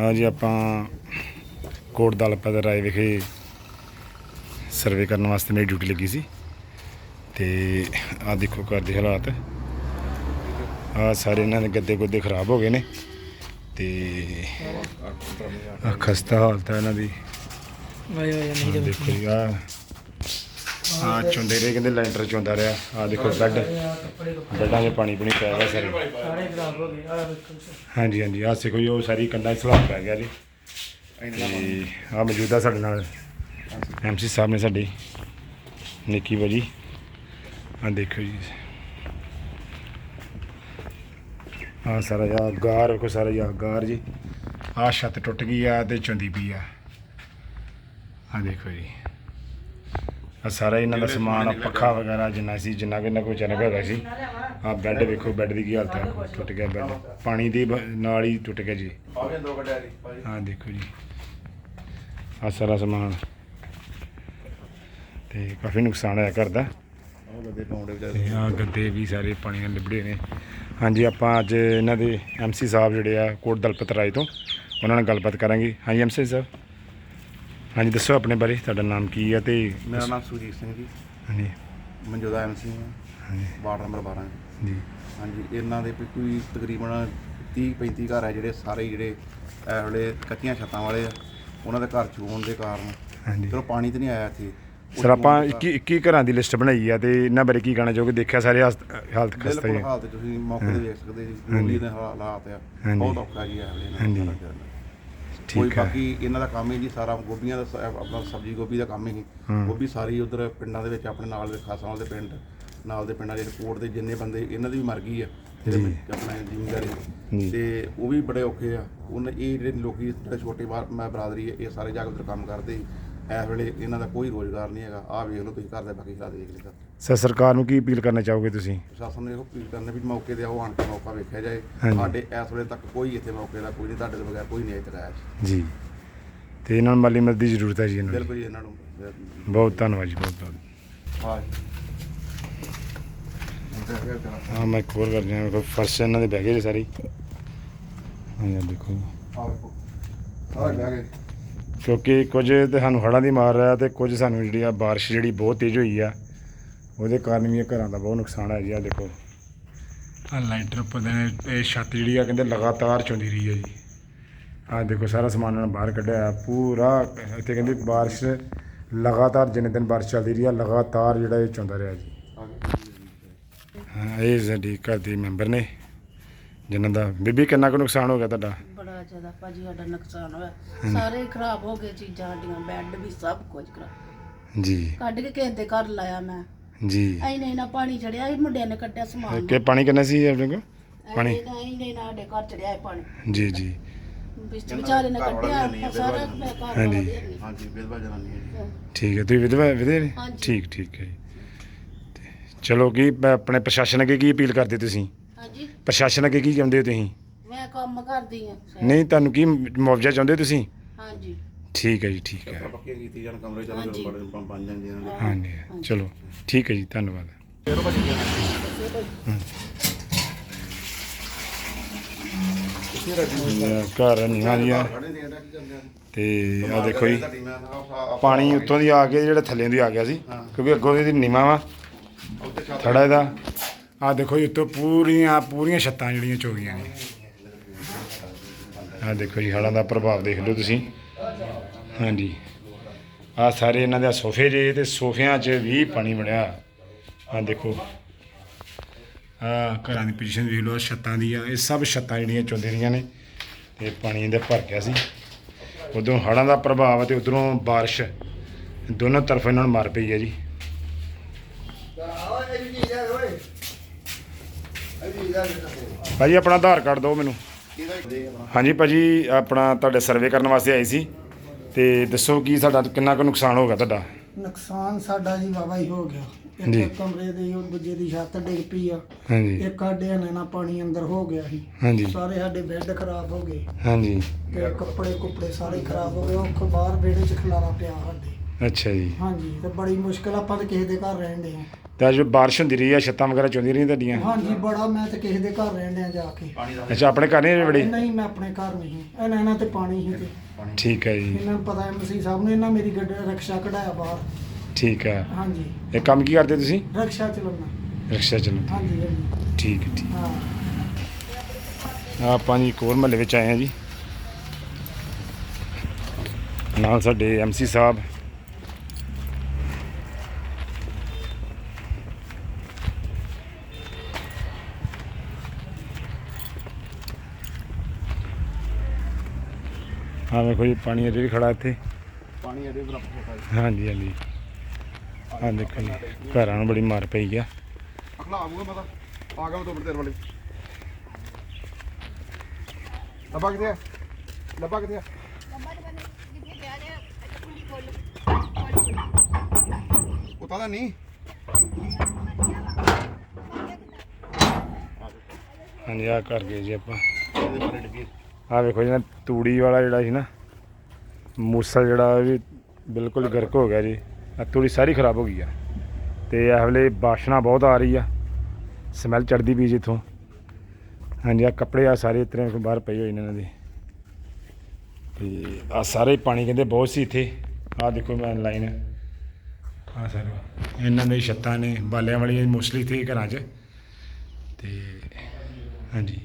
ਹਾਂ ਜੀ ਆਪਾਂ ਕੋਟ ਦਲਪਾ ਦੇ ਰਾਏ ਵਿਖੇ ਸਰਵੇ ਕਰਨ ਵਾਸਤੇ ਮੇਰੀ ਡਿਊਟੀ ਲੱਗੀ ਸੀ। ਤੇ ਆ ਦੇਖੋ ਘਰ ਦੇ ਹਾਲਾਤ। ਆ ਸਾਰੇ ਇਹਨਾਂ ਦੇ ਗੱਦੇ ਗੁੱਦੇ ਖਰਾਬ ਹੋ ਗਏ ਨੇ। ਤੇ ਖਸਤਾ ਹਾਲਤ ਹੈ ਇਹਨਾਂ ਦੀ। ਵਾਏ ਵਾਏ ਨਹੀਂ ਦੇਖੋ ਆ ਆ ਚੁੰਦੇ ਰਹੇ ਕਹਿੰਦੇ ਲੈਂਟਰ ਚੁੰਦਾ ਰਿਹਾ। ਆ ਦੇਖੋ ਬੈੱਡ। ਬੈੱਡਾਂ 'ਚ ਪਾਣੀ ਪੂਣੀ ਪੈ ਗਿਆ ਸਾਰੇ। ਸਾਰੇ ਖਰਾਬ ਹੋ ਗਏ ਆ ਵੇਖੋ ਹਾਂਜੀ ਹਾਂਜੀ ਆ ਦੇਖੋ ਜੀ ਉਹ ਸਾਰੀ ਕੰਧਾਂ 'ਚ ਸਲਾਬ ਪੈ ਗਿਆ ਜੀ। ਤੇ ਆ ਮੌਜੂਦਾ ਸਾਡੇ ਨਾਲ ਐਮਸੀ ਸਾਹਿਬ ਨੇ ਸਾਡੇ ਨਿੱਕੀ ਵਜੀ ਆ ਦੇਖੋ ਜੀ। ਆ ਸਾਰਾ ਯਾ ਗਾਰ ਕੋ ਸਾਰਾ ਯਾ ਗਾਰ ਜੀ। ਆ ਛੱਤ ਟੁੱਟ ਗਈ ਆ ਤੇ ਚੁੰਦੀ ਪਈ ਆ। ਆ ਦੇਖੋ ਜੀ। ਆ ਸਾਰਾ ਇਹਨਾਂ ਦਾ ਸਮਾਨ ਆ ਪੱਖਾ ਵਗੈਰਾ ਜਿੰਨਾ ਸੀ, ਜਿੰਨਾ ਕਿ ਇਹਨਾਂ ਕੋਲ ਚਨਕ ਹੈਗਾ ਸੀ। ਆ ਬੈੱਡ ਵੇਖੋ ਬੈੱਡ ਦੀ ਕੀ ਹਾਲਤ ਹੈ ਟੁੱਟ ਗਿਆ ਬੈੱਡ ਪਾਣੀ ਦੇ ਬ- ਨਾਲ ਹੀ ਟੁੱਟ ਗਿਆ ਜੀ। ਆ ਦੇਖੋ ਜੀ। ਆ ਸਾਰਾ ਸਮਾਨ। ਤੇ ਕਾਫੀ ਨੁਕਸਾਨ ਹੋਇਆ ਘਰ ਦਾ। ਤੇ ਆ ਗੱਦੇ ਵੀ ਸਾਰੇ ਪਾਣੀ ਨਾਲ ਲਿਬੜੇ ਨੇ। ਹਾਂਜੀ, ਆਪਾਂ ਅੱਜ ਇਹਨਾਂ ਦੇ ਐਮਸੀ ਸਾਹਿਬ ਜਿਹੜੇ ਆ, ਕੋਟ ਦਲਪਤ ਰਾਏ ਤੋਂ, ਉਹਨਾਂ ਨਾਲ ਗੱਲਬਾਤ ਕਰਾਂਗੇ। ਹਾਂਜੀ ਐਮਸੀ ਸਾਹਿਬ। ਹਾਂਜੀ ਦੱਸੋ ਆਪਣੇ ਬਾਰੇ ਤੁਹਾਡਾ ਨਾਮ ਕੀ ਹੈ ਤੇ ਮੇਰਾ ਨਾਮ ਸੁਜੀਤ ਸਿੰਘ ਜੀ। ਹਾਂਜੀ। ਮੌਜੂਦਾ ਐਮਸੀ ਹਾਂ ਹਾਂਜੀ। ਵਾਰਡ ਨੰਬਰ 12 ਜੀ। ਹਾਂਜੀ ਇਹਨਾਂ ਦੇ ਕੋਈ ਤਕਰੀਬਨ 30 35 ਘਰ ਹੈ ਜਿਹੜੇ ਸਾਰੇ ਹੀ ਜਿਹੜੇ ਇਸ ਵੇਲੇ ਕੱਚੀਆਂ ਛੱਤਾਂ ਵਾਲੇ ਆ ਉਹਨਾਂ ਦੇ ਘਰ ਚੋਣ ਦੇ ਕਾਰਨ। ਹਾਂਜੀ। ਚਲੋ ਪਾਣੀ ਤੇ ਨਹੀਂ ਆਇਆ ਇੱਥੇ। ਸਰ ਆਪਾਂ 21 21 ਘਰਾਂ ਦੀ ਲਿਸਟ ਬਣਾਈ ਆ ਤੇ ਇਹਨਾਂ ਬਾਰੇ ਕੀ ਕਹਿਣਾ ਚਾਹੋਗੇ? ਦੇਖਿਆ ਸਾਰੇ ਹਾਲਤ ਖਸਤਾ ਬਿਲਕੁਲ ਹੀ ਹੈ ਹਾਲਤ ਤੁਸੀਂ ਮੌਕੇ ਤੇ ਵੇਖ ਸਕਦੇ ਜੀ। ਗੋਲੀ ਦੇ ਹਾਲਾਤ ਆ। ਬਹੁਤ ਔਖਾ ਜੀ ਇਹਨਾਂ ਹਾਂਜੀ। ਕੋਈ ਠੀਕ ਹੈ ਬਾਕੀ ਇਹਨਾਂ ਦਾ ਕੰਮ ਹੀ ਜੀ ਸਾਰਾ ਗੋਭੀਆਂ ਦਾ ਸ- ਆਪਣਾ ਸਬਜ਼ੀ ਗੋਭੀ ਦਾ ਕੰਮ ਹੀ। ਗੋਭੀ ਸਾਰੀ ਉਧਰ ਪਿੰਡਾਂ ਦੇ ਵਿੱਚ ਆਪਣੇ ਨਾਲ ਦੇ ਖਾਸਾਂ ਦੇ ਪਿੰਡ ਨਾਲ ਦੇ ਪਿੰਡਾਂ ਦੇ ਕੋਟ ਦੇ ਜਿੰਨੇ ਬੰਦੇ ਇਹਨਾਂ ਦੀ ਵੀ ਮਰ ਗਈ ਆ ਜਿਹੜੇ। ਆਪਣੇ ਜ਼ਿਮੀਂਦਾਰੀ। ਤੇ ਉਹ ਵੀ ਬੜੇ ਔਖੇ ਆ ਉਹਨਾਂ ਇਹ ਜਿਹੜੇ ਲੋਕੀ ਜਿਹੜੇ ਛੋਟੇ ਬਾਹਰ ਮੈਂ ਬਰਾਦਰੀ ਹੈ ਇਹ ਸਾਰੇ ਜਾ ਕੇ ਉਧਰ ਕੰਮ ਕਰਦੇ ਸੀ। ਇਸ ਵੇਲੇ ਇਹਨਾਂ ਦਾ ਕੋਈ ਰੋਜ਼ਗਾਰ ਨਹੀਂ ਹੈਗਾ। ਆਹ ਵੇਖ ਲਓ ਤੁਸੀਂ ਘਰ ਦੇ ਬਾਕੀ ਹਾਲਾਤ ਦੇਖ ਲਿਆ ਸਰ ਸਰਕਾਰ ਨੂੰ ਕੀ ਅਪੀਲ ਕਰਨਾ ਚਾਹੋਗੇ ਤੁਸੀਂ? ਪ੍ਰਸ਼ਾਸਨ ਨੂੰ ਇਹੋ ਅਪੀਲ ਕਰਨੇ ਵੀ ਮੌਕੇ ਤੇ ਆਓ ਆਣ ਕੇ ਮੌਕਾ ਵੇਖਿਆ ਜਾਏ। ਹਾਂਜੀ। ਸਾਡੇ ਇਸ ਵੇਲੇ ਤੱਕ ਕੋਈ ਇੱਥੇ ਮੌਕੇ ਦਾ ਕੋਈ ਨਹੀਂ ਤੁਹਾਡੇ ਤੋਂ ਬਗੈਰ ਕੋਈ ਨਹੀਂ ਇੱਥੇ ਆਇਆ ਜੀ। ਤੇ ਇਹਨਾਂ ਨੂੰ ਮਾਲੀ ਮਦਦ ਦੀ ਜ਼ਰੂਰਤ ਹੈ ਜੀ ਇਹਨਾਂ ਨੂੰ? ਬਿਲਕੁਲ ਜੀ ਇਹਨਾਂ ਨੂੰ ਬਹੁਤ ਧੰਨਵਾਦ ਜੀ ਬਹੁਤ ਬਹੁਤ ਹਾਂ ਹਾਂ ਮੈਂ ਇੱਕ ਹੋਰ ਕਰ ਰਿਹਾ ਕੋਈ ਫਰਸ਼ ਇਹਨਾਂ ਦੇ ਬਹਿ ਗਏ ਜੀ ਸਾਰੀ। ਹਾਂ ਇਹ ਦੇਖੋ। ਆ ਗਿਆ ਗਏ। ਕਿਉਂਕਿ ਕੁਝ ਤੇ ਸਾਨੂੰ ਹੜ੍ਹਾਂ ਦੀ ਮਾਰ ਰਿਹਾ ਤੇ ਕੁਝ ਸਾਨੂੰ ਜਿਹੜੀ ਆ ਬਾਰਿਸ਼ ਜਿਹੜੀ ਬਹੁਤ ਤੇਜ਼ ਹੋਈ ਆ, ਉਹਦੇ ਕਾਰਨ ਵੀ ਇਹ ਘਰਾਂ ਦਾ ਬਹੁਤ ਨੁਕਸਾਨ ਹੈ ਜੀ ਆ ਦੇਖੋ। ਆ ਲਾਈਟਰ ਉੱਪਰ ਦੇ ਇਹ ਛੱਤ ਜਿਹੜੀ ਆ ਕਹਿੰਦੇ ਲਗਾਤਾਰ ਚੁੰਦੀ ਰਹੀ ਹੈ ਜੀ। ਆ ਦੇਖੋ ਸਾਰਾ ਸਮਾਨ ਇਹਨਾਂ ਬਾਹਰ ਕੱਢਿਆ, ਪੂਰਾ ਇੱਥੇ ਕਹਿੰਦੇ ਬਾਰਿਸ਼ ਲਗਾਤਾਰ ਜਿੰਨੇ ਦਿਨ ਬਾਰਿਸ਼ ਚੱਲਦੀ ਰਹੀ ਆ, ਲਗਾਤਾਰ ਜਿਹੜਾ ਇਹ ਚੁੰਦਾ ਰਿਹਾ ਜੀ। ਹਾਂ, ਇਹ ਸਾਡੀ ਘਰ ਦੇ ਮੈਂਬਰ ਨੇ, ਜਿਨ੍ਹਾਂ ਦਾ, ਬੀਬੀ ਕਿੰਨਾ ਕੁ ਨੁਕਸਾਨ ਹੋ ਗਿਆ ਤੁਹਾਡਾ? ਬੜਾ ਜ਼ਿਆਦਾ ਭਾਜੀ ਸਾਡਾ ਨੁਕਸਾਨ ਹੋਇਆ। ਸਾਰੇ ਖਰਾਬ ਹੋ ਗਏ ਚੀਜ਼ਾਂ ਸਾਡੀਆਂ ਬੈੱਡ ਵੀ ਸਭ ਕੁਝ ਖਰਾਬ। ਜੀ। ਕੱਢ ਕੇ ਕਿਸੇ ਦੇ ਘਰ ਲਾਇਆ ਮੈਂ। ਜੀ। ਐਨੇ ਨਾ ਪਾਣੀ ਚੜਿਆ ਸੀ ਮੁੰਡਿਆਂ ਨੇ ਕੱਢਿਆ ਸਮਾਨ ਕਿ ਪਾਣੀ ਕਿੰਨਾ ਸੀ ਆਪਣੇ ਕੋਲ? ਪਾਣੀ? ਐਨੇ ਨਾ ਸਾਡੇ ਘਰ ਚੜਿਆ ਸੀ ਪਾਣੀ। ਜੀ ਜੀ। ਵਿੱਚ ਵਿਚਾਰੇ ਨੇ ਕੱਢਿਆ ਸਾਰਾ ਮੈਂ ਘਰ ਵਾਲਾ ਹਾਂਜੀ। ਵੀ ਹੈ ਨਹੀਂ। ਹਾਂਜੀ ਵਿਧਵਾ ਜਨਾਨੀ ਹੈ ਜੀ। ਠੀਕ ਹੈ ਤੁਸੀਂ ਵਿਧਵਾ ਵਿਧੇ ਨੇ ਹਾਂਜੀ। ਠੀਕ ਠੀਕ ਹੈ ਜੀ। ਤੇ ਚਲੋ ਕੀ ਮੈਂ ਆਪਣੇ ਪ੍ਰਸ਼ਾਸਨ ਅੱਗੇ ਕੀ ਅਪੀਲ ਕਰਦੇ ਤੁਸੀਂ? ਹਾਂਜੀ। ਪ੍ਰਸ਼ਾਸਨ ਅੱਗੇ ਕੀ ਚਾਹੁੰਦੇ ਹੋ ਤੁਸੀਂ? ਮੈਂ ਕੰਮ ਕਰਦੀ ਹਾਂ ਨਹੀਂ ਤੁਹਾਨੂੰ ਕੀ ਮੁਆਵਜ਼ਾ ਚਾਹੁੰਦੇ ਤੁਸੀਂ? ਹਾਂਜੀ। ਠੀਕ ਹੈ ਜੀ ਠੀਕ ਹੈ। ਪੱਕੇ ਕੀਤੀ ਜਾਣ ਕਮਰੇ ਚੱਲ ਹਾਂਜੀ। ਬੜੇ ਬਣ ਜਾਂਦੇ ਇਹਨਾਂ ਦੇ। ਹਾਂਜੀ ਚਲੋ ਠੀਕ ਹੈ ਜੀ ਧੰਨਵਾਦ। ਇਹ ਘਰ ਨੀਹਾਂ ਦੀਆਂ। ਤੇ ਆ ਦੇਖੋ ਜੀ ਪਾਣੀ ਉੱਤੋਂ ਦੀ ਆ ਕੇ ਜਿਹੜਾ ਥੱਲੇ ਦੀ ਆ ਗਿਆ ਸੀ ਕਿਉਂਕਿ ਅੱਗੋਂ ਦੀ ਨੀਵਾਂ ਵਾ। ਥੜਾ ਇਹਦਾ। ਆ ਦੇਖੋ ਜੀ ਉੱਤੋਂ ਪੂਰੀਆਂ ਪੂਰੀਆਂ ਛੱਤਾਂ ਜਿਹੜੀਆਂ ਚੋ ਗਈਆਂ ਨੇ। ਆ ਦੇਖੋ ਜੀ, ਹੜ੍ਹਾਂ ਦਾ ਪ੍ਰਭਾਵ ਦੇਖ ਲਓ ਤੁਸੀਂ। ਹਾਂਜੀ। ਆ ਸਾਰੇ ਇਹਨਾਂ ਦੇ ਸੋਫੇ ਜੇ, ਤੇ ਸੋਫਿਆਂ 'ਚ ਵੀ ਪਾਣੀ ਵੜਿਆ। ਆ ਦੇਖੋ। ਆ ਘਰਾਂ ਦੀ ਪੋਜੀਸ਼ਨ ਦੇਖ ਲਓ ਛੱਤਾਂ ਦੀ ਆ ਇਹ ਸਭ ਛੱਤਾਂ ਜਿਹੜੀਆਂ ਚੁੰਦੇ ਰਹੀਆਂ ਨੇ, ਤੇ ਪਾਣੀ ਇਹਦੇ ਭਰ ਗਿਆ ਸੀ। ਉਦੋਂ ਹੜ੍ਹਾਂ ਦਾ ਪ੍ਰਭਾਵ ਤੇ ਉਧਰੋਂ ਬਾਰਿਸ਼, ਦੋਨੋਂ ਤਰਫ ਇਹਨਾਂ ਨੂੰ ਮਾਰ ਪਈ ਹੈ ਜੀ। ਭਾਜੀ, ਆਪਣਾ ਆਧਾਰ ਕਾਰਡ ਦਿਓ ਮੈਨੂੰ। ਹਾਂਜੀ ਭਾਜੀ ਆਪਣਾ ਤੁਹਾਡੇ ਸਰਵੇ ਕਰਨ ਵਾਸਤੇ ਆਏ ਸੀ ਤੇ ਦੱਸੋ ਕੀ ਸਾਡਾ ਕਿੰਨਾ ਕੁ ਨੁਕਸਾਨ ਹੋਗਾ ਤੁਹਾਡਾ? ਨੁਕਸਾਨ ਸਾਡਾ ਜੀ ਵਾਵਾ ਹੀ ਹੋ ਗਿਆ। ਜੀ। ਇੱਕ ਕਮਰੇ ਦੀ ਉਹ ਦੂਜੇ ਦੀ ਛੱਤ ਡਿੱਗ ਪਈ ਆ। ਹਾਂਜੀ। ਇੱਕ ਸਾਡੇ ਨਾ ਪਾਣੀ ਅੰਦਰ ਹੋ ਗਿਆ ਸੀ। ਹਾਂਜੀ। ਸਾਰੇ ਸਾਡੇ ਬੈੱਡ ਖਰਾਬ ਹੋ ਗਏ। ਹਾਂਜੀ। ਤੇ ਕੱਪੜੇ ਕੁੱਪੜੇ ਸਾਰੇ ਖਰਾਬ ਹੋ ਗਏ। ਉਹ ਬਾਹਰ ਵਿਹੜੇ 'ਚ ਖਲਾਰਾ ਪਿਆ ਸਾਡੇ। ਅੱਛਾ ਜੀ। ਹਾਂਜੀ ਤੇ ਬੜੀ ਮੁਸ਼ਕਲ ਆਪਾਂ ਤੇ ਕਿਸੇ ਦੇ ਘਰ ਰਹਿੰਦੇ ਆ। ਤੇ ਅੱਜ ਬਾਰਿਸ਼ ਹੁੰਦੀ ਰਹੀ ਆ ਛੱਤਾਂ ਵਗੈਰਾ ਚੋਂਦੀ ਰਹੀਆਂ ਤੁਹਾਡੀਆਂ? ਹਾਂਜੀ ਬੜਾ ਮੈਂ ਤੇ ਕਿਸੇ ਦੇ ਘਰ ਰਹਿਣ ਡਿਆ ਜਾ ਕੇ। ਅੱਛਾ ਆਪਣੇ ਘਰ ਨਹੀਂ ਬੜੇ? ਨਹੀਂ ਮੈਂ ਆਪਣੇ ਘਰ ਨਹੀਂ ਇਹਨਾਂ ਇਹਨਾਂ ਤੇ ਪਾਣੀ ਸੀ ਤੇ। ਠੀਕ ਹੈ ਜੀ। ਇਹਨਾਂ ਨੂੰ ਪਤਾ ਐਮਸੀ ਸਾਹਿਬ ਨੇ ਇਹਨਾਂ ਮੇਰੀ ਗੱਡੀ ਰਕਸ਼ਾ ਕਢਾਇਆ ਬਾਹਰ। ਠੀਕ ਹੈ। ਹਾਂਜੀ। ਇਹ ਕੰਮ ਕੀ ਕਰਦੇ ਤੁਸੀਂ? ਰਕਸ਼ਾ ਚਲਾਉਣਾ ਰਿਕਸ਼ਾ ਚਲਾਉਂਦੇ। ਹਾਂਜੀ ਹਾਂਜੀ। ਠੀਕ ਹੈ, ਠੀਕ। ਹਾਂ। ਆਪਾਂ ਜੀ ਇੱਕ ਹੋਰ ਮਹੱਲੇ ਵਿੱਚ ਆਏ ਹਾਂ ਜੀ। ਨਾਲ ਸਾਡੇ ਐਮਸੀ ਸਾਹਿਬ। ਹਾਂ ਵੇਖੋ ਜੀ ਪਾਣੀ ਅਜੇ ਵੀ ਖੜਾ ਇੱਥੇ। ਪਾਣੀ ਇਹਦੇ ਬਰਾਬਰ ਹੈ ਹਾਂਜੀ ਹਾਂਜੀ। ਹਾਂ ਦੇਖੋ ਜੀ ਘਰਾਂ ਨੂੰ ਬੜੀ ਮਾਰ ਪਈ ਆ। ਅਗਲਾ ਆਊਗਾ ਮਤਾ। ਆ ਗਿਆ ਮੈਂ ਤੋਂ ਤੇਰੇ ਵਾਲੇ। ਲੱਭਾ ਕਿੱਥੇ ਆ? ਲੱਭਾ ਕਿੱਥੇ ਆ? ਉਤਾ ਦਾ ਨਹੀਂ। ਹਾਂਜੀ ਆ ਕਰ ਗਏ ਜੀ ਆਪਾਂ। ਇਹਦੇ ਬਾਰੇ ਡਿੱਗੀ। ਆ ਵੇਖੋ ਜੀ, ਨਾ ਤੂੜੀ ਵਾਲਾ ਜਿਹੜਾ ਸੀ ਨਾ, ਮੂਸਾ ਜਿਹੜਾ ਵੀ ਬਿਲਕੁਲ ਗਰਕ ਹੋ ਗਿਆ ਜੀ। ਆ ਤੂੜੀ ਸਾਰੀ ਖਰਾਬ ਹੋ ਗਈ ਆ। ਤੇ ਇਹ ਵੇਲੇ ਬਾਸ਼ਨਾ ਬਹੁਤ ਆ ਰਹੀ ਆ। ਸਮੈਲ ਚੜਦੀ ਪਈ ਜਿੱਥੋਂ ਹਾਂਜੀ ਆ ਕੱਪੜੇ ਆ ਸਾਰੇ ਇਤਰੇ ਬਾਹਰ ਪਏ ਹੋਏ ਨੇ ਇਹਨਾਂ ਦੇ। ਤੇ ਆ ਸਾਰੇ ਪਾਣੀ ਕਹਿੰਦੇ ਬਹੁਤ ਸੀ ਇੱਥੇ। ਆ ਦੇਖੋ ਮੈਂ ਲਾਈਨ ਆ ਸਾਰੇ ਇਹਨਾਂ ਦੇ ਛੱਤਾਂ ਨੇ, ਬਾਲਿਆਂ ਵਾਲੀਆਂ ਮੋਸਟਲੀ ਇੱਥੇ ਘਰਾਂ 'ਚ। ਤੇ ਹਾਂਜੀ।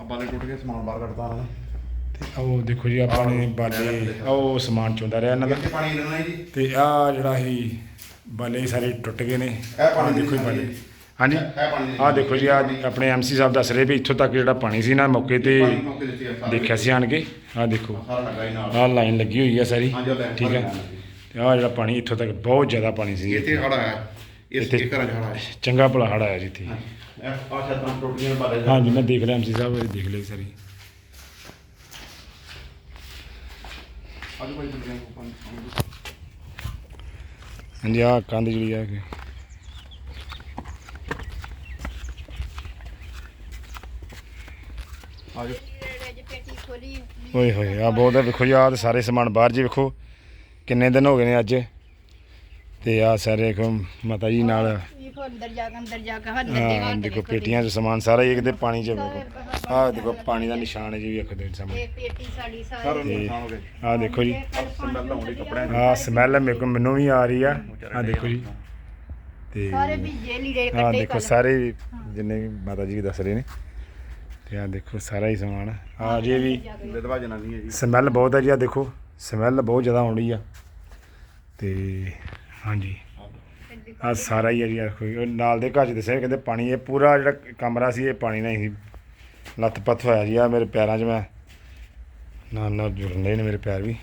ਆ ਬਾਲੇ ਟੁੱਟ ਗਏ ਸਮਾਨ ਬਾਹਰ ਕੱਢਤਾ ਨਾ। ਤੇ ਉਹ ਦੇਖੋ ਜੀ ਆਪਾਂ ਨੇ ਬਾਲੇ ਉਹ ਸਮਾਨ ਚੁੰਦਾ ਰਿਹਾ ਇਹਨਾਂ ਦਾ। ਇੱਥੇ ਪਾਣੀ ਰਹਿਣਾ ਜੀ। ਤੇ ਆ ਜਿਹੜਾ ਸੀ ਬਾਲੇ ਸਾਰੇ ਟੁੱਟ ਗਏ ਨੇ। ਇਹ ਪਾਣੀ ਆਹ ਦੇਖੋ ਜੀ ਬਾਲੇ। ਹਾਂਜੀ। ਇਹ ਆ ਦੇਖੋ ਜੀ ਆ ਆਪਣੇ ਐਮਸੀ ਸਾਹਿਬ ਦੱਸ ਰਹੇ ਵੀ ਇੱਥੋਂ ਤੱਕ ਜਿਹੜਾ ਪਾਣੀ ਸੀ ਨਾ ਮੌਕੇ ਤੇ। ਦੇਖਿਆ ਸੀ ਆਣ ਕੇ। ਆ ਦੇਖੋ। ਸਾਰਾ ਲੱਗਾ ਹੀ ਨਾਲ। ਆ ਲਾਈਨ ਲੱਗੀ ਹੋਈ ਆ ਸਾਰੀ। ਠੀਕ ਹੈ ਤੇ ਆ ਜਿਹੜਾ ਪਾਣੀ ਇੱਥੋਂ ਤੱਕ ਬਹੁਤ ਜ਼ਿਆਦਾ ਪਾਣੀ ਸੀ। ਇੱਥੇ ਖੜਾ ਹੈ ਇਸ ਇੱਥੇ- ਘਰਾਂ ਖੜਾ ਹੈ। ਚੰਗਾ ਭਲਾ ਹੜ ਆਇਆ ਜੀ ਇੱਥੇ। ਇਹ ਆ ਛੱਤਾਂ ਟੁੱਟ ਗਈਆਂ ਬਾਲੇ ਹਾਂਜੀ ਮੈਂ ਦੇਖ ਲਿਆ ਐਮਸੀ ਸਾਹਿਬ ਇਹ ਦੇਖ ਲਈ ਸਾਰੀ। ਅੱਜ ਕੋਈ ਦੁਨੀਆ ਨੂੰ ਹਾਂਜੀ ਆ ਕੰਧ ਜਿਹੜੀ ਆ ਕਿ ਆਜੋ। ਓਏ ਹੋਏ ਆ ਬਹੁਤ ਆ ਵੇਖੋ ਜੀ ਤੇ ਸਾਰੇ ਸਮਾਨ ਬਾਹਰ ਜੀ ਵੇਖੋ। ਕਿੰਨੇ ਦਿਨ ਹੋ ਗਏ ਨੇ ਅੱਜ? ਤੇ ਆ ਸਾਰੇ ਵੇਖੋ ਮਾਤਾ ਜੀ ਨਾਲ। ਦੇਖੋ ਅੰਦਰ ਜਾ ਕੇ ਅੰਦਰ ਜਾ ਕੇ ਹੱਥ ਹਾਂ ਦੇਖੋ ਪੇਟੀਆਂ 'ਚ ਸਮਾਨ ਸਾਰਾ ਹੀ ਕਿਤੇ ਪਾਣੀ 'ਚ ਵੇਖੋ ਆ ਦੇਖੋ ਪਾਣੀ ਦਾ ਨਿਸ਼ਾਨ ਹੈ ਜੀ ਵੇਖੋ ਦੇ ਸਾਹਮਣੇ। ਇਹ ਪੇਟੀ ਸਾਡੀ ਸਾਰਾ। ਹੋ ਆ ਦੇਖੋ ਜੀ। ਆ ਸਮੈਲ ਮੇਰੇ ਕੋ ਮੈਨੂੰ ਵੀ ਆ ਰਹੀ ਆ। ਆ ਦੇਖੋ ਜੀ। ਤੇ ਸਾਰੇ ਭਿੱਜੇ ਲੀੜੇ ਆ ਦੇਖੋ ਸਾਰੇ ਜਿੰਨੇ ਵੀ ਮਾਤਾ ਜੀ ਦੱਸ ਰਹੇ ਨੇ। ਤੇ ਆ ਦੇਖੋ ਸਾਰਾ ਹੀ ਸਮਾਨ। ਆ ਜੇ ਵੀ ਵਿਧਵਾ ਜਨਾਨੀ ਹੈ ਜੀ। ਸਮੈਲ ਬਹੁਤ ਹੈ ਜੀ ਆ ਦੇਖੋ ਸਮੈਲ ਬਹੁਤ ਜ਼ਿਆਦਾ ਆਉਂਦੀ ਆ। ਤੇ ਹਾਂਜੀ। ਆ ਸਾਰਾ ਹੀ ਹੈ ਜੀ ਆਹ ਜੀ। ਉਹ ਨਾਲ ਦੇ ਘਰ ਚ ਦੱਸਿਆ ਕਹਿੰਦੇ ਪਾਣੀ ਇਹ ਪੂਰਾ ਜਿਹੜਾ ਕਮਰਾ ਸੀ ਇਹ ਪਾਣੀ ਨਾਲ ਹੀ ਲੱਤ-ਪੱਤ ਹੋਇਆ ਜੀ ਆ ਮੇਰੇ ਪੈਰਾਂ 'ਚ ਮੈਂ ਨਾਲ ਨਾਲ ਜੁੜਨੇ ਨੇ ਮੇਰੇ ਪੈਰ ਵੀ।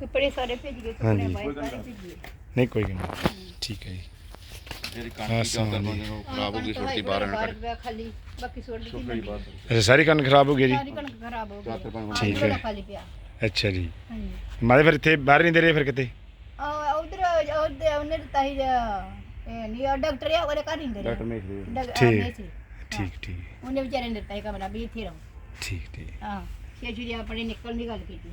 ਕੱਪੜੇ ਸਾਰੇ ਭਿੱਜ ਗਏ ਹਾਂਜੀ। ਕੱਪੜੇ ਸਾਰੇ ਭਿੱਜ ਗਏ। ਨਹੀਂ ਕੋਈ ਗੱਲ ਨਹੀਂ। ਠੀਕ ਹੈ ਜੀ। ਜਿਹੜੀ ਆਹ ਕਾਂਟੀ ਸਮਾਨ ਚਾਦਰ ਜੀ। ਬੰਦੇ ਨੂੰ ਖਰਾਬ ਹੋ ਗਈ ਛੋਟੀ ਬਾਹਰ ਇਹਨਾਂ ਕੱਢ ਪਿਆ ਖਾਲੀ ਬਾਕੀ ਸੁੱਟ ਸੁੱਕ ਦਿੱਤੀ ਗਈ ਬਾਹਰ ਅੱਛਾ ਸਾਰੀ ਕਣਕ ਖਰਾਬ ਹੋ ਗਈ ਜੀ? ਸਾਰੀ ਕਣਕ ਖਰਾਬ ਹੋ ਗਈ ਪੰਜ ਠੀਕ ਹੈ। ਖਾਲੀ ਪਿਆ। ਅੱਛਾ ਜੀ। ਹਾਂਜੀ। ਮਾਦੇ ਫਿਰ ਇੱਥੇ ਬਾਹਰ ਨਹੀਂ ਦੇ ਰਹੇ ਫਿਰ ਕਿਤੇ? ਆ ਉਹਦੇ ਉਹਨੇ ਦਿੱਤਾ ਸੀ ਇਹ ਨਹੀਂ ਉਹ ਡਾਕਟਰ ਆ ਉਹਦੇ ਘਰ ਹੀ ਹੁੰਦੇ ਡਾਕਟਰ ਨੇ ਖਰੀਦ ਠੀਕ। ਠੀਕ ਠੀਕ ਠੀਕ। ਉਹਨੇ ਵਿਚਾਰੇ ਨੇ ਦਿੱਤਾ ਸੀ ਕਮਰਾ ਵੀ ਇੱਥੇ ਰਹੋ। ਠੀਕ ਠੀਕ। ਹਾਂ ਛੇ ਛੇ ਆਪਣੇ ਨਿਕਲਣ ਦੀ ਗੱਲ ਕੀਤੀ।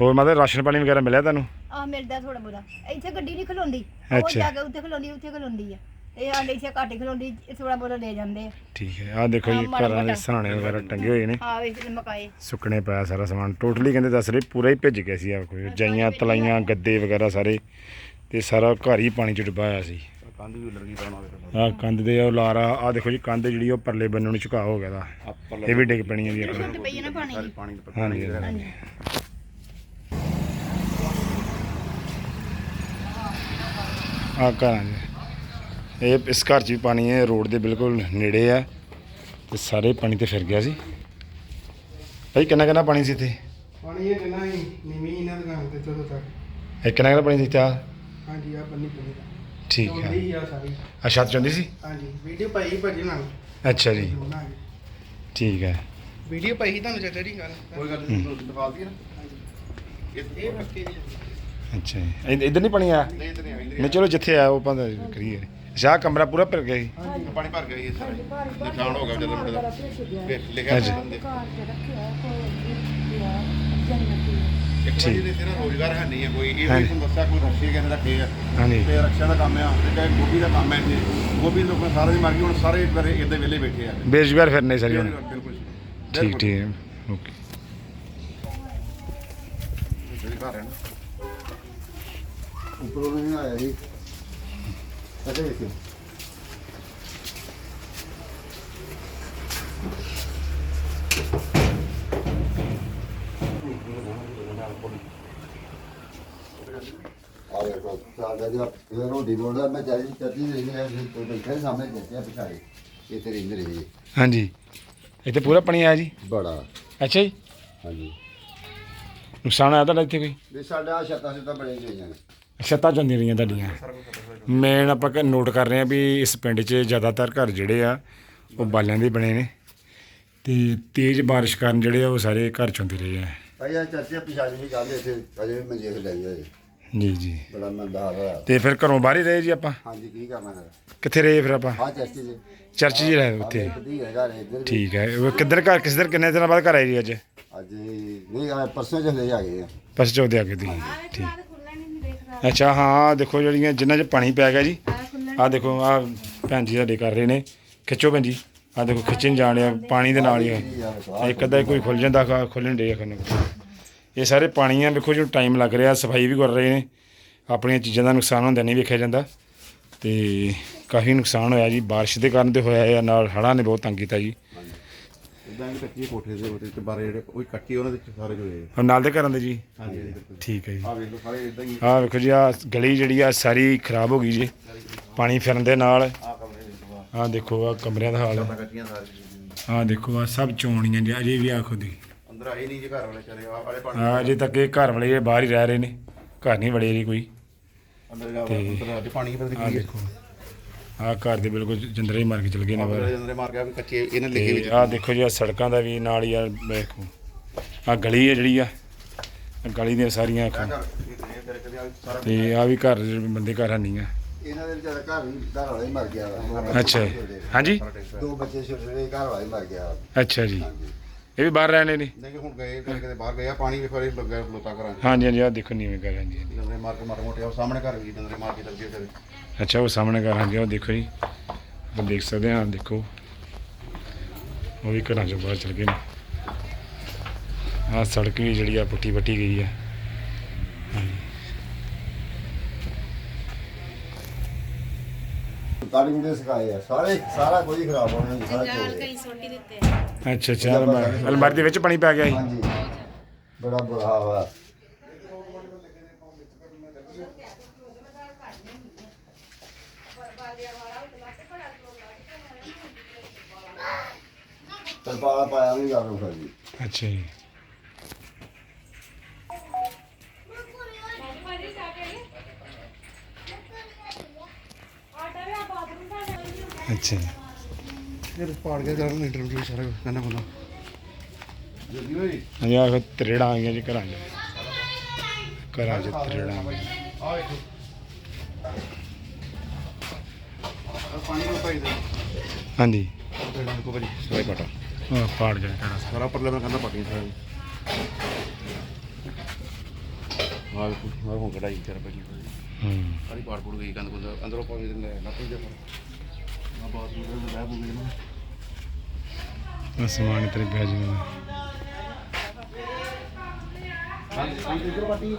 ਹੋਰ ਮਾਦੇ ਰਾਸ਼ਨ ਪਾਣੀ ਵਗੈਰਾ ਮਿਲਿਆ ਤੁਹਾਨੂੰ? ਆ ਮਿਲਦਾ ਥੋੜਾ ਬੋਦਾ ਇੱਥੇ ਗੱਡੀ ਨਹੀਂ ਖਲੋਂਦੀ। ਉਹ ਅੱਛਾ। ਜਾ ਕੇ ਉੱਥੇ ਖਲੋਂਦੀ ਉੱਥੇ ਖਲੋਂਦੀ ਆ। ਇਹ ਆਂਡੇ ਇੱਥੇ ਘੱਟ ਹੀ ਖਲੋਂਦੀ ਥੋੜਾ ਬੋਦਾ ਲੈ ਜਾਂਦੇ ਆ। ਠੀਕ ਹੈ। ਆ ਦੇਖੋ ਹਾਂ, ਜੀ ਮਾੜਾ ਘਰਾਂ ਦੇ ਮੋਟਾ। ਸਰਾਣੇ ਵਗੈਰਾ ਟੰਗੇ ਹੋਏ ਨੇ। ਆ ਵੇਖ ਮਕਾਏ। ਸੁੱਕਣੇ ਪਿਆ ਸਾਰਾ ਸਮਾਨ। ਟੋਟਲੀ ਕਹਿੰਦੇ ਦੱਸ ਰਹੇ ਪੂਰਾ ਹੀ ਭਿੱਜ ਗਿਆ ਸੀ ਆ ਕੋਈ। ਜਾਈਆਂ ਤਲਾਈਆਂ ਗੱਦੇ ਵਗੈਰਾ ਸਾਰੇ। ਤੇ ਸਾਰਾ ਘਰ ਹੀ ਪਾਣੀ ਚ ਡੁੱਬਾ ਹੋਇਆ ਸੀ। ਕੰਧ ਵੀ ਆ ਕੰਧ ਦੇ ਉਹ ਲਾਰਾ ਆ ਦੇਖੋ ਜੀ ਕੰਧ ਜਿਹੜੀ ਉਹ ਪਰਲੇ ਬੰਨੂ ਨੂੰ ਝੁਕਾ ਹੋ ਗਿਆ ਦਾ। ਇਹ ਵੀ ਡਿੱਗ ਪੈਣੀ ਹੈ ਜੀ ਆਪਣੀ। ਤੇ ਪਈ ਆ ਨਾ ਪਾਣੀ। ਦੀ ਪਾਣੀ ਦਾ ਹਾਂਜੀ। ਹਾਂਜੀ। ਆ ਘਰਾਂ 'ਚ। ਇਹ ਇਸ ਘਰ 'ਚ ਵੀ ਪਾਣੀ ਹੈ ਰੋਡ ਦੇ ਬਿਲਕੁਲ ਨੇੜੇ ਆ। ਤੇ ਸਾਰੇ ਪਾਣੀ ਤੇ ਫਿਰ ਗਿਆ ਸੀ। ਭਾਈ ਕਿੰਨਾ ਕਿੰਨਾ ਪਾਣੀ ਸੀ ਇੱਥੇ? ਪਾਣੀ ਇਹ ਕਿੰਨਾ ਹੀ ਨੀਵੀਂ ਇਹਨਾਂ ਦੁਕਾਨ ਤੇ ਚਲੋ ਤੱਕ। ਇਹ ਕਿੰਨਾ ਕਿੰਨਾ ਪਾਣੀ ਸੀ ਇੱਥੇ ਆ ਹਾਂਜੀ ਆ ਬੰਨੀ ਪਈ ਠੀਕ ਹੈ ਆ। ਸਾਰੀ। ਆ ਛੱਤ ਚੰਦੀ ਸੀ? ਹਾਂਜੀ ਵੀਡੀਓ ਪਾਈ ਭਾਜੀ ਨਾਲ। ਅੱਛਾ ਜੀ। ਠੀਕ ਹੈ ਵੀਡੀਓ ਪਾਈ ਤੁਹਾਨੂੰ ਚਾਚਾ ਜੀ ਗੱਲ ਕੋਈ ਗੱਲ ਨਹੀਂ ਦਿਖਾ ਦਈਏ ਨਾ। ਇਹ ਪੱਕੇ ਦੀ ਅੱਛਾ ਜੀ। ਇਧ- ਇੱਧਰ ਨਹੀਂ ਪਾਣੀ ਆਇਆ ਨਹੀਂ ਚਲੋ ਜਿੱਥੇ ਆਇਆ ਉਹ ਆਪਾਂ ਕਰੀਏ। ਅੱਛਾ ਕਮਰਾ ਪੂਰਾ ਭਰ ਗਿਆ ਸੀ? ਪਾਣੀ ਭਰ ਗਿਆ ਜੀ ਇਹ ਸਾਰਾ ਨੁਕਸਾਨ ਹੋ ਗਿਆ ਜਦੋਂ ਮੁੰਡੇ ਦਾ ਲਿਖਿਆ ਹਾਂਜੀ। ਇੱਕ ਰੋਜ਼ਗਾਰ ਹੈ ਨਹੀਂ ਹੈ ਕੋਈ ਇਹ ਹਾਂਜੀ। ਵੀ ਤੁਹਾਨੂੰ ਦੱਸਿਆ ਕੋਈ ਰੱਖੇ ਕਹਿੰਦੇ ਰੱਖੇ ਆ। ਹਾਂਜੀ। ਤੇ ਰਕਸ਼ਾ ਦਾ ਕੰਮ ਆ ਤੇ ਗੋਭੀ ਦਾ ਕੰਮ ਹੈ ਗੋਭੀ ਲੋਕਾਂ ਸਾਰੇ ਦੀ ਮਰ ਗਈ ਹੁਣ ਸਾਰੇ ਇੱਧਰ ਇੱਧਰ ਵਿਹਲੇ ਬੈਠੇ ਆ। ਬੇਰੁਜ਼ਗਾਰ ਫਿਰਨੇ ਸਾਰੀ ਹੁਣ। ਬਿਲਕੁਲ ਠੀਕ ਠੀਕ ਹੈ। ਓਕੇ। ਜਿਹੜੇ ਘਰ ਹੈ ਨਾ। ਉੱਪਰੋਂ ਨਹੀਂ ਆਇਆ ਜੀ ਕਦੇ ਵੇਖਿਓ ਆ ਵੇਖੋ ਸਾਡਾ ਜਿਹੜਾ ਇਹ ਰੋਟੀ ਬੋਲਦਾ ਮੈਂ ਚਾਹੀ ਚੱਜੀ ਰਹੀ ਹੈ ਕੋਈ ਬੈਠਾ ਸਾਹਮਣੇ ਦੇਖਿਆ ਪਿਛਾੜੇ ਇਹ ਤੇ ਰਹਿੰਦੇ ਰਹੀ ਹਾਂਜੀ। ਇੱਥੇ ਪੂਰਾ ਪਾਣੀ ਆਇਆ ਜੀ? ਬੜਾ। ਅੱਛਾ ਜੀ। ਹਾਂਜੀ। ਨੁਕਸਾਨ ਆਇਆ ਤੁਹਾਡਾ ਇੱਥੇ ਕੋਈ? ਵੀ ਸਾਡਾ ਛੱਤਾਂ ਛੱਤਾਂ ਬੜੇ ਹੋਈਆਂ ਨੇ। ਛੱਤਾਂ ਚੰਦੀਆਂ ਰਹੀਆਂ ਤੁਹਾਡੀਆਂ। ਮੇਨ ਆਪਾਂ ਕ ਨੋਟ ਕਰ ਰਹੇ ਹਾਂ ਵੀ ਇਸ ਪਿੰਡ 'ਚ ਜ਼ਿਆਦਾਤਰ ਘਰ ਜਿਹੜੇ ਆ ਉਹ ਬਾਲਿਆਂ ਦੇ ਬਣੇ ਨੇ। ਤੇ ਤੇਜ਼ ਬਾਰਿਸ਼ ਕਾਰਨ ਜਿਹੜੇ ਆ ਉਹ ਸਾਰੇ ਘਰ ਚੋਂਦੇ ਰਹੇ ਆ। ਭਾਈ ਆ ਚਾਚੇ ਪਿਛਾੜੇ ਦੀ ਗੱਲ ਇੱਥੇ ਅਜੇ ਵੀ ਮੰਜੇ ਤੇ ਲਈ ਹੋਏ ਜੀ ਜੀ। ਬੜਾ ਮੰਦਾ ਹਾਲ ਹੋਇਆ। ਤੇ ਫਿਰ ਘਰੋਂ ਬਾਹਰ ਹੀ ਰਹੇ ਜੀ ਆਪਾਂ? ਹਾਂਜੀ ਕੀ ਕਰਨਾ ਹੈ ਕਿੱਥੇ ਰਹੇ ਫਿਰ ਆਪਾਂ? ਆ ਚਾਚੇ ਜੀ। ਚਰਚ ਹੀ ਰਹੇ ਉੱਥੇ। ਕਦੀ ਹੈਗਾ ਰੇ ਇੱਧਰ ਵੀ। ਠੀਕ ਹੈ। ਉਹ ਕਿੱਧਰ ਘਰ ਕਿਸ ਦਿਨ ਕਿੰਨੇ ਦਿਨਾਂ ਬਾਅਦ ਘਰ ਆਏ ਜੀ ਅੱਜ? ਅੱਜ ਨਹੀਂ ਆ ਪਰਸੋਂ ਚਲੇ ਆ ਗਏ ਆ। ਬਸ ਚੌਦੇ ਆ ਕੇ ਤੁਸੀਂ। ਠੀਕ। ਅੱਛਾ ਹਾਂ ਦੇਖੋ ਜਿਹੜੀਆਂ ਜਿਨ੍ਹਾਂ 'ਚ ਪਾਣੀ ਪੈ ਗਿਆ ਜੀ। ਆਹ ਦੇਖੋ ਆਹ ਭੈਣ ਜੀ ਸਾਡੇ ਕਰ ਰਹੇ ਨੇ। ਖਿੱਚੋ ਭੈਣ ਜੀ। ਆਹ ਦੇਖੋ ਖਿੱਚਣ ਜਾਣ ਡਿਆ ਪਾਣੀ ਦੇ ਨਾਲ ਹੀ ਆ। ਇੱਕ ਅੱਧਾ ਹੀ ਕੋਈ ਖੁੱਲ ਜਾਂਦਾ ਖੁੱਲਣ ਦੇ ਖਨ ਇਹ ਸਾਰੇ ਪਾਣੀ ਆ ਵੇਖੋ ਜੋ ਟਾਈਮ ਲੱਗ ਰਿਹਾ ਸਫ਼ਾਈ ਵੀ ਕਰ ਰਹੇ ਨੇ। ਆਪਣੀਆਂ ਚੀਜ਼ਾਂ ਦਾ ਨੁਕਸਾਨ ਹੁੰਦਾ ਨਹੀਂ ਵੇਖਿਆ ਜਾਂਦਾ। ਤੇ ਕਾਫੀ ਨੁਕਸਾਨ ਹੋਇਆ ਜੀ। ਬਾਰਿਸ਼ ਦੇ ਕਾਰਨ ਤੇ ਹੋਇਆ ਆ ਨਾਲ ਹੜ੍ਹਾਂ ਨੇ ਬਹੁਤ ਤੰਗ ਕੀਤਾ ਜੀ। ਇਦਾਂ ਹੀ ਕੱਚੀ ਕੋਠੇ ਦੇ ਉੱਤੇ ਬਾਰੇ ਜਿਹੜੇ ਉਹ ਕੱਚੇ ਉਹਨਾਂ ਦੇ ਵਿੱਚ ਸਾਰੇ ਜੁੜੇ ਹੁਣ ਨਾਲ ਦੇ ਘਰਾਂ ਦੇ ਜੀ? ਹਾਂਜੀ ਠੀਕ ਹੈ ਜੀ। ਆ ਵੇਖ ਲਓ ਸਾਰੇ ਇਦਾਂ ਹੀ। ਆਹ ਵੇਖੋ ਜੀ ਆ ਗਲੀ ਜਿਹੜੀ ਆ ਸਾਰੀ ਖਰਾਬ ਹੋ ਗਈ ਜੀ। ਪਾਣੀ ਫਿਰਨ ਦੇ ਨਾਲ। ਆ ਦੇਖੋ ਆ ਕਮਰਿਆਂ ਦਾ ਹਾਲ ਆ ਦੇਖੋ ਆ ਸਭ ਚੋਣੀਆਂ ਜੀ ਅਜੇ ਵੀ ਆਖੋ ਦੀ ਅੰਦਰ ਆਏ ਨਹੀਂ ਜੇ ਘਰ ਵਾਲੇ ਚਲੇ ਆ ਵਾਲੇ ਪਾਣੀ ਆ ਅਜੇ ਤੱਕ ਇਹ ਘਰ ਵਾਲੇ ਇਹ ਬਾਹਰ ਹੀ ਰਹਿ ਰਹੇ ਨੇ। ਘਰ ਨਹੀਂ ਵੜੇ ਜੀ ਕੋਈ। ਅੰਦਰ ਜਾ ਅੰਦਰ ਅੱਜ ਪਾਣੀ ਫਿਰ ਆਹ ਕੀ ਦੇਖੋ। ਆਹ ਘਰ ਦੇ ਬਿਲਕੁਲ ਜੰਦਰੇ ਹੀ ਮਾਰ ਕੇ ਚਲ ਗਏ ਨੇ ਬਾਹਰ। ਅੰਦਰ ਮਾਰ ਗਿਆ ਵੀ ਕੱਚੇ ਇਹਨੇ ਲਿਖੇ ਵਿੱਚ। ਆਹ ਦੇਖੋ ਜੀ ਆ ਸੜਕਾਂ ਦਾ ਵੀ ਨਾਲ ਹੀ ਆ ਵੇਖੋ ਆ ਗਲੀ ਹੈ ਜਿਹੜੀ ਆ। ਆਹ ਗਲੀ ਦੀਆਂ ਸਾਰੀਆਂ ਆਖੋ ਘਰ ਇਹ ਤੇਰੇ ਕਦੇ ਆ ਸਾਰਾ ਤੇ ਆ। ਵੀ ਘਰ ਜਿਹੜੇ ਬੰਦੇ ਘਰ ਨਹੀਂ ਆ। ਇਹਨਾਂ ਦੇ ਵਿਚਾਰਾ ਘਰ ਵੀ ਘਰ ਵਾਲਾ ਹੀ ਮਰ ਗਿਆ ਵਾ। ਅੱਛਾ ਜੀ। ਹਾਂਜੀ? ਦੋ ਬੱਚੇ ਛੋਟੇ ਛੋਟੇ ਘਰ ਵਾਲਾ ਹੀ ਮਰ ਗਿਆ ਵਾ। ਅੱਛਾ ਜੀ। ਇਹ ਵੀ ਬਾਹਰ ਰਹਿਣੇ ਨੇ ਨਹੀਂ। ਹੁਣ ਗਏ ਫਿਰ ਕਿਤੇ ਬਾਹਰ ਗਏ। ਆ ਪਾਣੀ ਵੀ ਫਿਰ ਲੱਗਾ ਲੋਤਾ ਕਰਾਂ ਹਾਂਜੀ ਹਾਂਜੀ ਆ ਦੇਖੋ ਨੀਵੇਂ ਘਰ ਹਾਂਜੀ ਹਾਂਜੀ। ਡੰਗਰੇ ਮਾਰ ਕੇ ਮਾਰ ਮੋਟੇ ਆ ਉਹ ਸਾਹਮਣੇ ਘਰ ਵੀ ਡੰਗਰੇ ਮਾਰ ਕੇ ਲੱਗੇ ਫਿਰ ਅੱਛਾ ਉਹ ਸਾਹਮਣੇ ਘਰ ਹਾਂਜੀ ਉਹ ਦੇਖੋ ਜੀ। ਆਪਾਂ ਦੇਖ ਸਕਦੇ ਹਾਂ ਦੇਖੋ। ਉਹ ਵੀ ਘਰਾਂ ਚੋਂ ਬਾਹਰ ਚਲ ਗਏ ਨੇ। ਆਹ ਸੜਕ ਵੀ ਜਿਹੜੀ ਆ ਪੁੱਟੀ ਪੱਟੀ ਗਈ ਆ। ਕੱਢ ਵੀ ਸਕਾਏ ਆ। ਸਾਰੇ ਸਾਰਾ ਕੁਝ ਹੀ ਖਰਾਬ ਹੋਣਾ ਜੀ ਸਾਰਾ ਕੁਝ ਅੱਛਾ ਅੱਛਾ ਅਲਮਾਰੀ ਅਲਮਾਰੀ ਦੇ ਵਿੱਚ ਪਾਣੀ ਪੈ ਗਿਆ ਹਾਂਜੀ। ਬੜਾ ਬੁਰਾ ਹਾਲ ਆ। ਤਰਪਾਲ ਪਾਇਆ ਨਹੀਂ ਗੱਲ ਫਿਰ ਜੀ ਅੱਛਾ ਜੀ। ਅੱਛਾ ਇਹ ਪਾੜ ਗਿਆ ਜਰਾ ਇੰਟਰਵਿਊ ਸਾਰਾ ਕਹਿੰਦਾ ਬੰਦਾ ਜਲਦੀ ਓਏ ਹਾਂਜੀ ਆਹ ਤਰੇੜਾਂ ਆ ਗਈਆਂ ਜੀ ਘਰਾਂ 'ਚ। ਘਰਾਂ 'ਚ ਤਰੇੜਾਂ ਆ ਗਈਆਂ ਆ ਵੇਖੋ ਆਹ ਪਾਣੀ ਨੂੰ ਪਾਈ ਦੇ ਹਾਂਜੀ ਦੇਖੋ ਭਾਜੀ ਸਾਰੇ ਪਟਾ ਉਹ ਪਾੜ ਗਿਆ ਘਰਾਂ ਸਾਰਾ ਪਰਲੇ ਮੈਂ ਕਹਿੰਦਾ ਪੱਟੀ ਸਾਰੀ ਆ ਵੇਖੋ ਆ ਹੁਣ ਕਢਾਈ ਕਰ ਭਾਜੀ ਹੂੰ। ਸਾਰੀ ਪਾੜ ਪੂੜ ਗਈ ਕੰਦ ਕੁੰਦ ਅੰਦਰੋਂ ਪਾਣੀ ਦੇ ਲੈ ਲੱਪੀ ਦੇ ਆ ਬਾਤ ਨੂੰ ਲੈ ਬੂ ਗਈ ਨਾ ਆਹ ਸਮਾਨ ਤੇਰੇ ਪਿਆ ਜੀ ਅੰਦਰ ਵੇਖੋ ਭਾਜੀ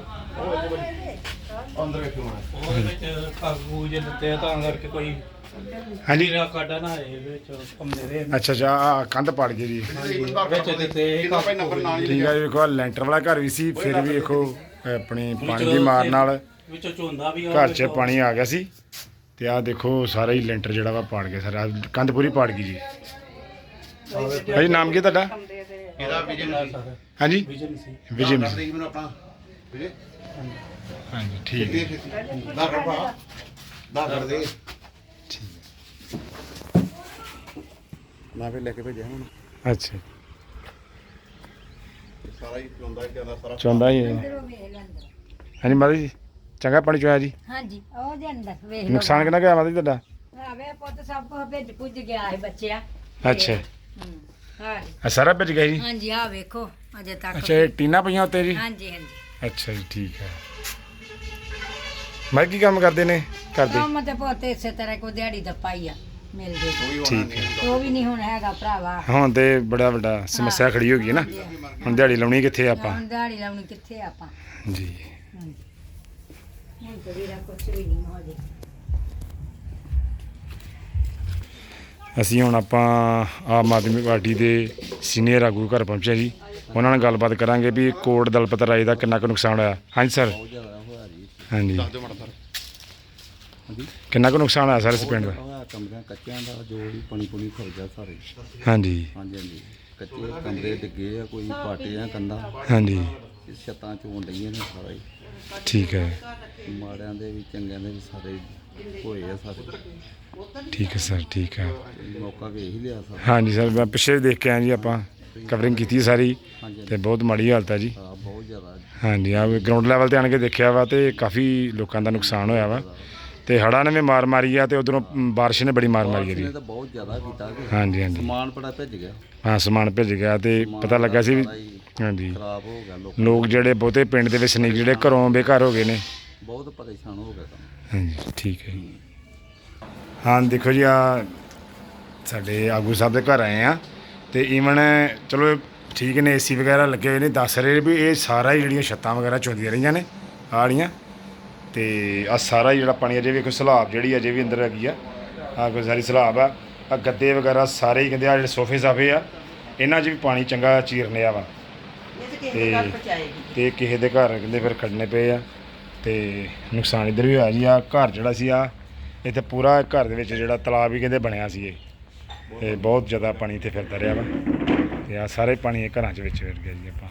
ਅੰਦਰ ਵੇਖੋ ਹੁਣ ਉਹਦੇ ਵਿੱਚ ਕਾਗੂ ਜੇ ਦਿੱਤੇ ਆ ਤਾਂ ਕਰਕੇ ਕੋਈ ਹਾਂਜੀ। ਨੀਰਾ ਕਾਡਾ ਨਾ ਆਏ ਵਿੱਚ ਕਮਰੇ ਦੇ ਅੱਛਾ ਅੱਛਾ ਆ ਕੰਧ ਪਾੜ ਗਈ ਜੀ। ਵਿੱਚ ਦਿੱਤੇ ਠੀਕ ਹੈ ਜੀ ਵੇਖੋ ਆਹ ਲੈਂਟਰ ਵਾਲਾ ਘਰ ਵੀ ਸੀ ਫਿਰ ਵੀ ਵੇਖੋ ਆਪਣੀ ਪਾਣੀ ਦੀ ਮਾਰ ਨਾਲ ਵਿੱਚੋਂ ਝੋਂਦਾ ਵੀ ਆ ਘਰ 'ਚ ਪਾਣੀ ਆ ਗਿਆ ਸੀ। ਤੇ ਆਹ ਦੇਖੋ ਸਾਰਾ ਹੀ ਲੈਂਟਰ ਜਿਹੜਾ ਵਾ ਪਾੜ ਗਿਆ ਸਾਰਾ। ਕੰਧ ਪੂਰੀ ਪਾੜ ਗਈ ਜੀ। ਭਾਈ ਨਾਮ ਕੀ ਤੁਹਾਡਾ? ਇਹਦਾ ਵਿਜਨ ਹਾਂਜੀ? ਵਿਜਨ ਸੀ। ਵਿਜੇ ਦੱਸ ਦੇ ਮੈਨੂੰ ਆਪਣਾ। ਵਿਜੇ ਹਾਂਜੀ ਠੀਕ ਦੇ ਹੈ ਦਾ ਕਰ ਦਾ। ਕਰ ਦੇ ਨਾ ਫਿਰ ਲੈ ਕੇ ਭੇਜਿਆ ਹੁਣ। ਅੱਛਾ। ਸਾਰਾ ਹੀ ਚੁੰਦਾ ਹੀ ਜਾਂਦਾ ਸਾਰਾ ਚਾਹੁੰਦਾ ਹੀ ਹੈ। ਹਾਂਜੀ ਮਾਤਾ ਜੀ। ਚੰਗਾ ਪਾਣੀ ਚੋਇਆ ਜੀ। ਹਾਂਜੀ। ਉਹ ਦੇ ਅੰਦਰ ਵੇਖ ਲਓ। ਨੁਕਸਾਨ ਕਿੰਨਾ ਕੁ ਹੋਇਆ ਮਾਤਾ ਜੀ ਤੁਹਾਡਾ? ਆਵੇ ਪੁੱਤ ਸਭ ਕੁਝ ਭਿੱਜ ਭੁੱਜ ਗਿਆ ਹੈ ਬੱਚਿਆ। ਅੱਛਾ। ਹਾਂ ਆ ਸਾਰਾ ਭਿੱਜ ਗਿਆ ਜੀ? ਹਾਂਜੀ ਆ ਵੇਖੋ ਅਜੇ ਤੱਕ। ਅੱਛਾ ਇਹ ਟੀਨਾ ਪਈਆਂ ਉੱਤੇ ਜੀ? ਹਾਂਜੀ ਹਾਂਜੀ। ਅੱਛਾ ਜੀ ਠੀਕ ਹੈ। ਮੈਂ ਕੀ ਕੰਮ ਕਰਦੇ ਨੇ ਕਰਦੇ ਕੰਮ ਤੇ ਪੁੱਤ ਇਸੇ ਤਰ੍ਹਾਂ ਕੋਈ ਦਿਹਾੜੀ ਦਾ ਪਾਈ ਆ ਮਿਲ ਜੇ ਠੀਕ ਹੈ। ਉਹ ਵੀ ਨਹੀਂ ਹੁਣ ਹੈਗਾ ਭਰਾਵਾ। ਹੁਣ ਤੇ ਬੜਾ ਵੱਡਾ ਸਮੱਸਿਆ ਖੜੀ ਹੋ ਗਈ ਹੈ ਨਾ। ਹੁਣ ਦਿਹਾੜੀ ਲਾਉਣੀ ਕਿੱਥੇ ਆਪਾਂ? ਹੁਣ ਦਿਹਾੜੀ ਲਾਉਣੀ ਕਿੱਥੇ ਆਪਾਂ? ਜੀ। ਹੁਣ ਤੇ ਵੀਰਾ ਕੁਛ ਵੀ ਨਹੀਂ ਹੋ ਜੇ ਅਸੀਂ ਹੁਣ ਆਪਾਂ ਆਮ ਆਦਮੀ ਪਾਰਟੀ ਦੇ ਸੀਨੀਅਰ ਆਗੂ ਘਰ ਪਹੁੰਚੇ ਜੀ। ਉਹਨਾਂ ਨਾਲ ਗੱਲਬਾਤ ਕਰਾਂਗੇ ਵੀ ਕੋਟ ਦਲਪਤ ਰਾਏ ਦਾ ਕਿੰਨਾ ਕੁ ਨੁਕਸਾਨ ਹੋਇਆ। ਹਾਂਜੀ ਸਰ? ਹਾਂਜੀ। ਕਿੰਨਾ ਕੁ ਨੁਕਸਾਨ ਹੋਇਆ ਸਰ ਇਸ ਪਿੰਡ ਦਾ? ਕਮਰਿਆਂ ਕੱਚਿਆਂ ਦਾ ਜੋ ਵੀ ਪਾਣੀ ਪੁਣੀ ਗਿਆ ਸਾਰੇ। ਹਾਂਜੀ। ਹਾਂਜੀ ਹਾਂਜੀ। ਕੱਚੇ ਕਮਰੇ ਡਿੱਗੇ ਆ ਕੋਈ ਪਾਟੇ ਆ ਕੰਦਾ ਹਾਂਜੀ। ਛੱਤਾਂ ਚੋਂ ਡਈਆਂ ਨੇ ਸਾਰਾ। ਹੀ ਠੀਕ ਹੈ। ਮਾੜਿਆਂ ਦੇ ਵੀ ਚੰਗਿਆਂ ਦੇ ਵੀ ਸਾਰੇ ਹੋਏ ਆ ਸਾਰੇ। ਠੀਕ ਹੈ ਸਰ ਠੀਕ ਹੈ। ਮੌਕਾ ਵੇਖ ਹੀ ਲਿਆ ਸਾਰਾ। ਹਾਂਜੀ ਸਰ ਮੈਂ ਪਿੱਛੇ ਦੇਖ ਕੇ ਆਇਆ ਜੀ ਆਪਾਂ ਕਵਰਿੰਗ ਕੀਤੀ ਸਾਰੀ। ਤੇ ਬਹੁਤ ਮਾੜੀ ਹਾਲਤ ਹੈ ਜੀ। ਆ ਬਹੁਤ ਜ਼ਿਆਦਾ। ਹਾਂਜੀ ਆ ਗਰਾਊਂਡ ਲੈਵਲ ਤੇ ਆਣ ਕੇ ਦੇਖਿਆ ਵਾ ਤੇ ਕਾਫੀ ਲੋਕਾਂ ਦਾ ਨੁਕਸਾਨ ਹੋਇਆ ਵਾ। ਤੇ ਹੜ੍ਹਾਂ ਨੇ ਵੀ ਮਾਰ ਮਾਰੀ ਆ ਤੇ ਉਧਰੋਂ ਬਾਰਿਸ਼ ਨੇ ਬੜੀ ਮਾਰ ਮਾਰੀ ਆ ਜੀ। ਤਾਂ ਬਹੁਤ ਜ਼ਿਆਦਾ ਕੀਤਾ। ਕਿ ਹਾਂਜੀ ਹਾਂਜੀ। ਸਮਾਨ ਬੜਾ ਭਿੱਜ ਗਿਆ। ਹਾਂ ਸਮਾਨ ਭਿੱਜ ਗਿਆ ਤੇ ਪਤਾ ਲੱਗਾ ਸੀ ਵੀ ਹਾਂਜੀ। ਖਰਾਬ ਹੋ ਗਿਆ ਲੋਕ ਲੋਕ ਜਿਹੜੇ ਬਹੁਤੇ ਪਿੰਡ ਦੇ ਵਿੱਚ ਨੇ ਜਿਹੜੇ ਘਰੋਂ ਬੇਘਰ ਹੋ ਗਏ ਨੇ। ਬਹੁਤ ਪਰੇਸ਼ਾਨ ਹੋ ਗਿਆ ਕੰਮ। ਹਾਂਜੀ ਠੀਕ ਹੈ। ਜੀ ਹਾਂ ਦੇਖੋ ਜੀ ਆ ਸਾਡੇ ਆਗੂ ਸਾਹਿਬ ਦੇ ਘਰ ਆਏ ਆ ਤੇ ਈਵਨ ਚਲੋ ਠੀਕ ਨੇ ਏਸੀ ਵਗੈਰਾ ਲੱਗੇ ਹੋਏ ਨੇ ਦੱਸ ਰਹੇ ਵੀ ਇਹ ਸਾਰਾ ਹੀ ਜਿਹੜੀਆਂ ਛੱਤਾਂ ਵਗੈਰਾ ਚੋਂਦੀਆਂ ਰਹੀਆਂ ਨੇ ਆਹ ਵਾਲੀਆਂ ਤੇ ਆ ਸਾਰਾ ਹੀ ਜਿਹੜਾ ਪਾਣੀ ਅਜੇ ਵੀ ਕੋਈ ਸਲਾਬ ਜਿਹੜੀ ਅਜੇ ਵੀ ਅੰਦਰ ਹੈਗੀ ਆ ਆ ਕੋਈ ਸਾਰੀ ਸਲਾਬ ਆ ਆ ਗੱਦੇ ਵਗੈਰਾ ਸਾਰੇ ਹੀ ਕਹਿੰਦੇ ਆ ਜਿਹੜੇ ਸੋਫੇ ਸਾਫੇ ਆ ਇਹਨਾਂ 'ਚ ਵੀ ਪਾਣੀ ਚੰਗਾ ਚੀਰ ਵਾ ਤੇ ਤੇ ਕਿਸੇ ਦੇ ਘਰ ਕਹਿੰਦੇ ਫਿਰ ਖੜਨੇ ਪਏ ਆ ਤੇ ਨੁਕਸਾਨ ਇੱਧਰ ਵੀ ਹੋਇਆ ਜੀ ਆ ਘਰ ਜਿਹੜਾ ਸੀ ਆ ਇੱਥੇ ਪੂਰਾ ਘਰ ਦੇ ਵਿੱਚ ਜਿਹੜਾ ਤਲਾਬ ਹੀ ਕਹਿੰਦੇ ਬਣਿਆ ਸੀ ਇਹ। ਤੇ ਬਹੁਤ ਜ਼ਿਆਦਾ ਪਾਣੀ ਇੱਥੇ ਫਿਰਦਾ ਰਿਹਾ ਵਾ। ਤੇ ਆ ਸਾਰੇ ਪਾਣੀ ਇਹ ਘਰਾਂ 'ਚ ਵਿੱਚ ਫਿਰ ਗਿਆ ਜੀ ਆਪਾਂ।